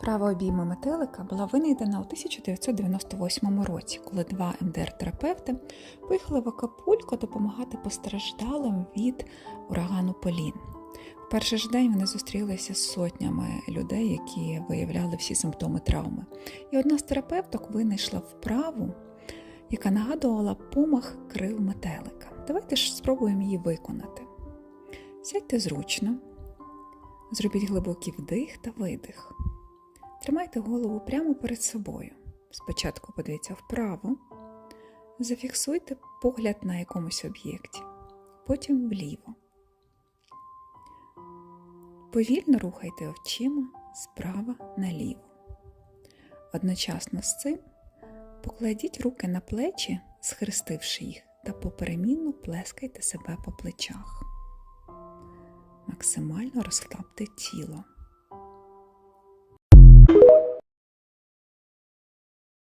Вправа обійми метелика була винайдена у 1998 році, коли два МДР-терапевти поїхали в Акапулько допомагати постраждалим від урагану Полін. В перший ж день вони зустрілися з сотнями людей, які виявляли всі симптоми травми. І одна з терапевток винайшла вправу, яка нагадувала помах крил метелика. Давайте ж спробуємо її виконати. Сядьте зручно, зробіть глибокий вдих та видих. Тримайте голову прямо перед собою. Спочатку подивіться вправо, зафіксуйте погляд на якомусь об'єкті, потім вліво. Повільно рухайте очима справа наліво. Одночасно з цим покладіть руки на плечі, схрестивши їх, та поперемінно плескайте себе по плечах. Максимально розслабте тіло.